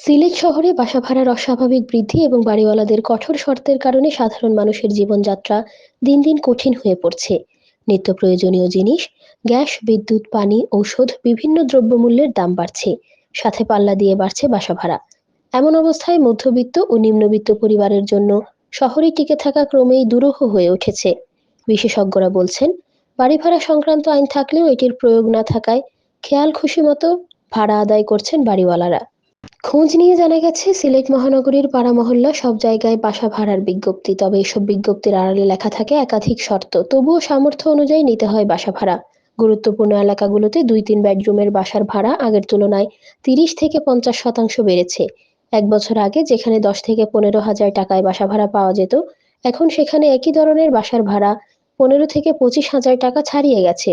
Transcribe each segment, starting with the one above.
সিলেট শহরে বাসা ভাড়ার অস্বাভাবিক বৃদ্ধি এবং বাড়িওয়ালাদের কঠোর শর্তের কারণে সাধারণ মানুষের জীবনযাত্রা দিন দিন কঠিন হয়ে পড়ছে। নিত্য প্রয়োজনীয় জিনিস, গ্যাস, বিদ্যুৎ, পানি, ঔষধ, বিভিন্ন দ্রব্যমূল্যের দাম বাড়ছে। সাথে পাল্লা দিয়ে বাড়ছে বাসা ভাড়া এমন অবস্থায় মধ্যবিত্ত ও নিম্নবিত্ত পরিবারের জন্য শহরে টিকে থাকা ক্রমেই দুরূহ হয়ে উঠেছে। বিশেষজ্ঞরা বলছেন বাড়ি ভাড়া সংক্রান্ত আইন থাকলেও এটির প্রয়োগ না থাকায় খেয়াল খুশি মতো ভাড়া আদায় করছেন বাড়িওয়ালারা। খোঁজ নিয়ে জানা গেছে, সিলেট মহানগরীর পাড়া মহল্লা সব জায়গায় বাসা ভাড়ার বিজ্ঞপ্তি। তবে এসব বিজ্ঞপ্তির আড়ালে লেখা থাকে একাধিক শর্ত। তবুও সামর্থ্য অনুযায়ী নিতে হয় বাসা ভাড়া। গুরুত্বপূর্ণ এলাকাগুলোতে দুই তিন বেডরুমের বাসার ভাড়া আগের তুলনায় তিরিশ থেকে পঞ্চাশ শতাংশ বেড়েছে। এক বছর আগে যেখানে দশ থেকে পনেরো হাজার টাকায় বাসা ভাড়া পাওয়া যেত, এখন সেখানে একই ধরনের বাসার ভাড়া পনেরো থেকে পঁচিশ হাজার টাকা ছাড়িয়ে গেছে।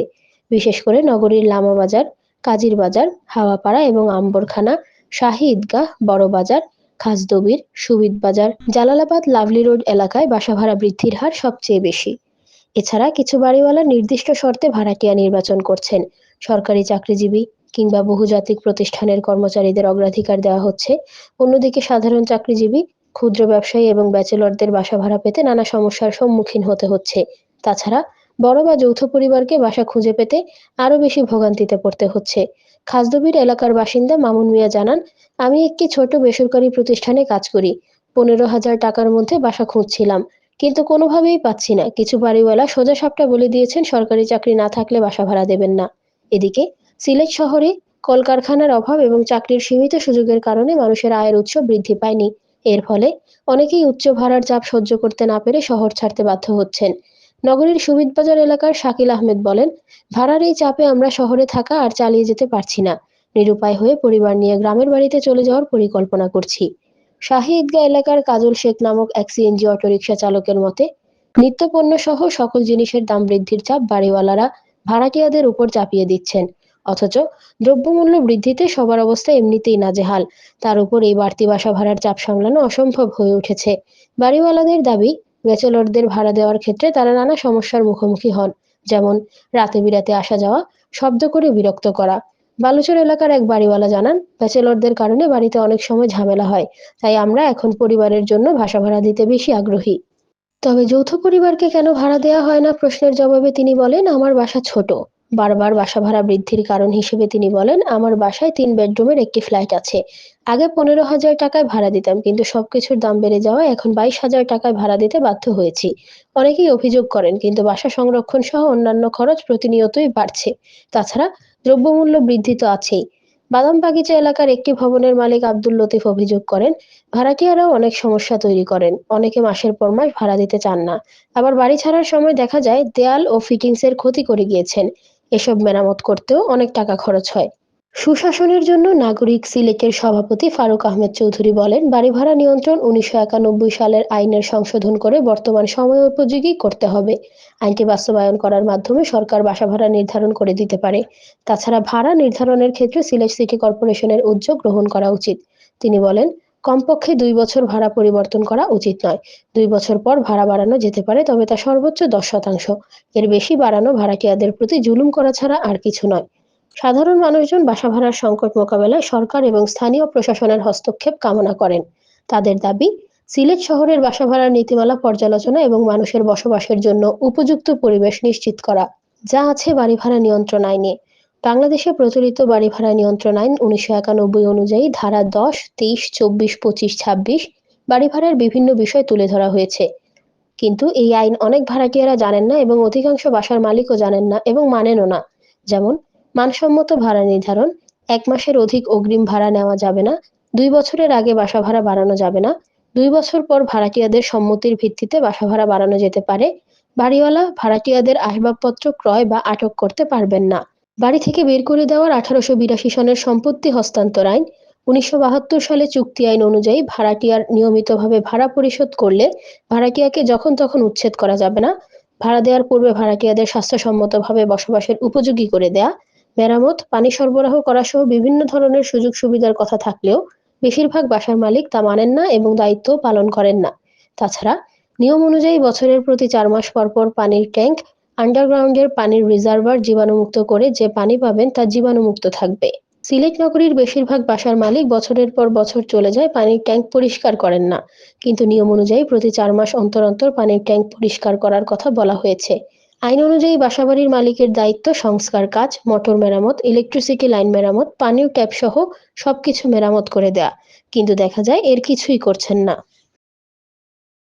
বিশেষ করে নগরীর লামাবাজার কাজীর বাজার, হাওয়াপাড়া এবং আম্বরখানা শাহী ঈদগাহ বড়বাজার খাসদবির সুবিদ বাজার, জালালাবাদ, লাভলি রোড এলাকায় বাসা ভাড়া বৃদ্ধির হার সবচেয়ে বেশি। এছাড়া কিছু বাড়িওয়ালা নির্দিষ্ট শর্তে ভাড়াটিয়া নির্বাচন করছেন। সরকারি চাকরিজীবী কিংবা বহুজাতিক প্রতিষ্ঠানের কর্মচারীদের অগ্রাধিকার দেওয়া হচ্ছে। অন্যদিকে সাধারণ চাকরিজীবী, ক্ষুদ্র ব্যবসায়ী এবং ব্যাচেলরদের বাসা ভাড়া পেতে নানা সমস্যার সম্মুখীন হতে হচ্ছে। তাছাড়া বড় বা যৌথ পরিবারকে বাসা খুঁজে পেতে আরও বেশি ভোগান্তিতে পড়তে হচ্ছে। খাসদবির এলাকার বাসিন্দা মামুন মিয়া জানান, আমি একটি ছোট বেসরকারি প্রতিষ্ঠানে কাজ করি। পনেরো হাজার টাকার মধ্যে বাসা খুঁজছিলাম, কিন্তু কোনোভাবেই পাচ্ছি না। কিছু বাড়িওয়ালা সোজা সাপটা বলে দিয়েছেন, সরকারি চাকরি না থাকলে বাসা ভাড়া দেবেন না। এদিকে, সিলেট শহরে কলকারখানার অভাব এবং চাকরির সীমিত সুযোগের কারণে মানুষের আয়ের উৎস বৃদ্ধি পায়নি। এর ফলে অনেকেই উচ্চ ভাড়ার চাপ সহ্য করতে না পেরে শহর ছাড়তে বাধ্য হচ্ছেন। নগরীর সুবিদবাজার এলাকার শাকিল আহমেদ বলেন, ভাড়ার এই চাপে আমরা শহরে থাকা আর চালিয়ে যেতে পারছি না। নিরুপায় হয়ে পরিবার নিয়ে গ্রামের বাড়িতে চলে যাওয়ার পরিকল্পনা করছি। শাহী ঈদগাহ এলাকার কাজল শেখ নামক এক সিএনজি অটোরিকশা চালকের মতে নিত্যপণ্য সহ সকল জিনিসের দাম বৃদ্ধির চাপ বাড়িওয়ালারা ভাড়াটিয়াদের উপর চাপিয়ে দিচ্ছেন। অথচ দ্রব্যমূল্য বৃদ্ধিতে সবার অবস্থা এমনিতেই নাজেহাল। তার উপর এই বাড়তি বাসা ভাড়ার চাপ সামলানো অসম্ভব হয়ে উঠেছে। বাড়িওয়ালাদের দাবি ব্যাচেলরদের ভাড়া দেওয়ার ক্ষেত্রে তারা নানা সমস্যার মুখোমুখি হন, যেমন রাতে বিরাতে আসা যাওয়া, শব্দ করে বিরক্ত করা। বালুচর এলাকার এক বাড়িওয়ালা জানান, ব্যাচেলরদের কারণে বাড়িতে অনেক সময় ঝামেলা হয়, তাই আমরা এখন পরিবারের জন্য ভাষা ভাড়া দিতে বেশি আগ্রহী। তবে যৌথ পরিবারকে কেন ভাড়া দেওয়া হয় না? প্রশ্নের জবাবে তিনি বলেন, আমার বাসা ছোট। বারবার বাসা ভাড়া বৃদ্ধির কারণ হিসেবে তিনি বলেন, আমার বাসায় তিন বেডরুমের একটি ফ্ল্যাট আছে। আগে পনেরো হাজার টাকায় ভাড়া দিতাম, কিন্তু সবকিছুর দাম বেড়ে যাওয়ায় এখন বাইশ হাজার টাকায় ভাড়া দিতে বাধ্য হয়েছি। অনেকেই অভিযোগ করেন, কিন্তু বাসা সংরক্ষণ সহ অন্যান্য খরচ প্রতিনিয়তই বাড়ছে। তাছাড়া দ্রব্যমূল্য বৃদ্ধি তো আছেই। বাদাম বাগিচা এলাকার একটি ভবনের মালিক আব্দুল লতিফ অভিযোগ করেন, ভাড়াটিয়ারাও অনেক সমস্যা তৈরি করেন। অনেকে মাসের পর মাস ভাড়া দিতে চান না। আবার বাড়ি ছাড়ার সময় দেখা যায়, দেয়াল ও ফিটিংসের ক্ষতি করে গিয়েছেন। এসব মেরামত করতেও অনেক টাকা খরচ হয়। সুশাসনের জন্য নাগরিক সিলেটের সভাপতি ফারুক আহমেদ চৌধুরী বলেন বাড়ি ভাড়া নিয়ন্ত্রণ উনিশশো একানব্বই সালের আইনের সংশোধন করে বর্তমান সময় উপযোগী করতে হবে। আইনটি বাস্তবায়ন করার মাধ্যমে সরকার বাসা ভাড়া নির্ধারণ করে দিতে পারে। তাছাড়া ভাড়া নির্ধারণের ক্ষেত্রে সিলেট সিটি কর্পোরেশনের উদ্যোগ গ্রহণ করা উচিত। তিনি বলেন কমপক্ষে দুই বছর ভাড়া পরিবর্তন করা উচিত নয়। দুই বছর পর ভাড়া বাড়ানো যেতে পারে, তবে তা সর্বোচ্চ দশ শতাংশ। এর বেশি বাড়ানো ভাড়াটিয়াদের প্রতি জুলুম করা ছাড়া আর কিছু নয়। সাধারণ মানুষজন বাসা ভাড়ার সংকট মোকাবেলায় সরকার এবং স্থানীয় প্রশাসনের হস্তক্ষেপ কামনা করেন। তাদের দাবি, সিলেট শহরের বাসা ভাড়ার নীতিমালা পর্যালোচনা এবং মানুষের বসবাসের জন্য উপযুক্ত পরিবেশ নিশ্চিত করা। যা আছে বাড়ি ভাড়া নিয়ন্ত্রণ আইনে। বাংলাদেশে প্রচলিত বাড়ি ভাড়া নিয়ন্ত্রণ আইন উনিশশো একানব্বই অনুযায়ী ধারা দশ, তেইশ, চব্বিশ, পঁচিশ, ছাব্বিশ বাড়ি ভাড়ার বিভিন্ন বিষয় তুলে ধরা হয়েছে। কিন্তু এই আইন অনেক ভাড়াটিয়ারা জানেন না এবং অধিকাংশ বাসার মালিকও জানেন না এবং মানেনও না। যেমন, মানসম্মত ভাড়া নির্ধারণ, এক মাসের অধিক অগ্রিম ভাড়া নেওয়া যাবে না, দুই বছরের আগে বাসা ভাড়া বাড়ানো যাবে না, দুই বছর পর ভাড়াটিয়াদের সম্মতির ভিত্তিতে বাসা ভাড়া বাড়ানো যেতে পারে, বাড়িওয়ালা ভাড়াটিয়াদের আসবাবপত্র ক্রয় বা আটক করতে পারবেন না। বাড়ি থেকে বের করে দেওয়ার আঠারোশো বিরাশি সনের সম্পত্তি হস্তান্তর আইন, উনিশশো বাহাত্তর সালে চুক্তি আইন অনুযায়ী ভাড়াটিয়ার নিয়মিতভাবে ভাড়া পরিশোধ করলে ভাড়াটিয়াকে যখন তখন উচ্ছেদ করা যাবে না। ভাড়া দেওয়ার পূর্বে ভাড়াটিয়াদের স্বাস্থ্যসম্মতভাবে বসবাসের উপযোগী করে দেয়া, মেরামত, পানি সরবরাহ করা সহ বিভিন্ন ধরনের সুযোগ সুবিধার কথা থাকলেও বেশিরভাগ বাসার মালিক তা মানেন না এবং দায়িত্ব পালন করেন না। তাছাড়া, নিয়ম অনুযায়ী বছরের প্রতি চার মাস পর পর পানির ট্যাঙ্ক আন্ডারগ্রাউন্ডের পানির রিজার্ভার জীবাণুমুক্ত করে যে পানি পাবেন তা জীবাণুমুক্ত থাকবে। সিলেট নগরীর বেশিরভাগ বাসার মালিক বছরের পর বছর চলে যায় পানির ট্যাঙ্ক পরিষ্কার করেন না। কিন্তু নিয়ম অনুযায়ী প্রতি চার মাস অন্তর অন্তর পানির ট্যাঙ্ক পরিষ্কার করার কথা বলা হয়েছে। আইন অনুযায়ী বাসাবাড়ির মালিকের দায়িত্ব সংস্কার কাজ, মোটর মেরামত, ইলেকট্রিসিটি লাইন মেরামত পানির ট্যাপ সহ সবকিছু মেরামত করে দেয়া। কিন্তু দেখা যায় এর কিছুই করছেন না।